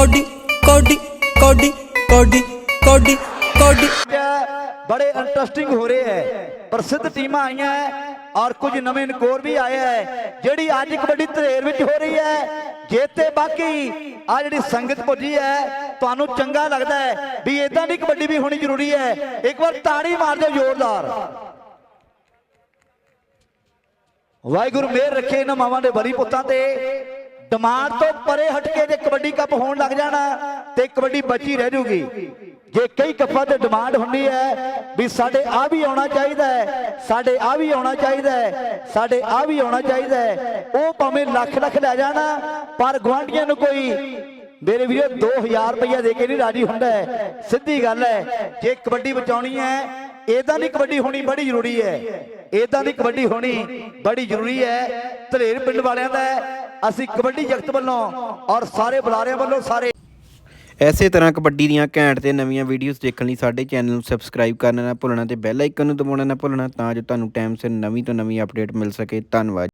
Cody ਕੋਡੀ ਕੋਡੀ ਕੋਡੀ ਕੋਡੀ ਕੋਡੀ। ਬੜੇ ਇੰਟਰਸਟਿੰਗ ਹੋ ਰਹੇ ਹੈ, ਪ੍ਰਸਿੱਧ ਟੀਮਾਂ ਆਈਆਂ ਹੈ ਔਰ ਕੁਝ ਨਵੇਂ ਨਕੋਰ ਵੀ ਆਏ ਹੈ, ਜਿਹੜੀ ਅੱਜ ਕਬੱਡੀ ਧਰੇਰ ਵਿੱਚ ਹੋ ਰਹੀ ਹੈ। ਜੇ ਤੇ ਬਾਕੀ ਆ ਜਿਹੜੀ ਸੰਗਤ ਪੁੱਜੀ ਹੈ, ਤੁਹਾਨੂੰ ਚੰਗਾ ਲੱਗਦਾ ਹੈ ਵੀ ਇਦਾਂ ਦੀ ਕਬੱਡੀ ਵੀ ਹੋਣੀ ਜ਼ਰੂਰੀ ਹੈ। ਇੱਕ ਵਾਰ ਤਾੜੀ ਮਾਰ ਦਿਓ ਜ਼ੋਰਦਾਰ। ਵਾਹਿਗੁਰੂ ਮੇਰ ਰੱਖੇ ਇਹਨਾਂ ਮਾਵਾਂ ਦੇ ਬਲੀ ਪੁੱਤਾਂ ਤੇ। ਡਿਮਾਂਡ ਤੋਂ ਪਰੇ ਹਟ ਕੇ ਜੇ ਕਬੱਡੀ ਕੱਪ ਹੋਣ ਲੱਗ ਜਾਣਾ, ਤੇ ਕਬੱਡੀ ਬਚੀ ਰਹਿ ਜੂਗੀ। ਜੇ ਕਈ ਕੱਪਾਂ ਤੇ ਡਿਮਾਂਡ ਹੁੰਦੀ ਹੈ ਵੀ ਸਾਡੇ ਆ ਵੀ ਆਉਣਾ ਚਾਹੀਦਾ ਹੈ, ਸਾਡੇ ਆ ਵੀ ਆਉਣਾ ਚਾਹੀਦਾ ਹੈ, ਸਾਡੇ ਆ ਵੀ ਆਉਣਾ ਚਾਹੀਦਾ ਹੈ, ਉਹ ਭਾਵੇਂ ਲੱਖ ਲੱਖ ਲੈ ਜਾਣਾ, ਪਰ ਗਵਾਂਢੀਆਂ ਨੂੰ ਕੋਈ ਮੇਰੇ ਵੀਰੋ 2000 ਰੁਪਇਆ ਦੇ ਕੇ ਨਹੀਂ ਰਾਜੀ ਹੁੰਦਾ ਸਿੱਧੀ ਗੱਲ ਹੈ, ਜੇ ਕਬੱਡੀ ਬਚਾਉਣੀ ਹੈ ਇਦਾਂ ਦੀ ਕਬੱਡੀ ਹੋਣੀ ਬੜੀ ਜ਼ਰੂਰੀ ਹੈ। ਇਦਾਂ ਦੀ ਕਬੱਡੀ ਹੋਣੀ ਬੜੀ ਜ਼ਰੂਰੀ ਹੈ। ਧਲੇਰ ਪਿੰਡ ਵਾਲਿਆਂ ਦਾ ਅਸੀਂ ਕਬੱਡੀ ਜਗਤ ਵੱਲੋਂ ਔਰ ਸਾਰੇ ਬੁਲਾਰਿਆਂ ਵੱਲੋਂ ਸਾਰੇ ਐਸੇ ਤਰ੍ਹਾਂ ਕਬੱਡੀ ਦੀਆਂ ਘੈਂਟ ਤੇ ਨਵੀਆਂ ਵੀਡੀਓਜ਼ ਦੇਖਣ ਲਈ ਸਾਡੇ ਚੈਨਲ ਨੂੰ ਸਬਸਕ੍ਰਾਈਬ ਕਰਨਾ ਨਾ ਭੁੱਲਣਾ ਤੇ ਬੈਲ ਆਈਕਨ ਨੂੰ ਦਬਾਉਣਾ ਨਾ ਭੁੱਲਣਾ ਤਾਂ ਜੋ ਤੁਹਾਨੂੰ ਟਾਈਮ ਸਿਰ ਨਵੀਂ ਤੋਂ ਨਵੀਂ ਅਪਡੇਟ ਮਿਲ ਸਕੇ। ਧੰਨਵਾਦ।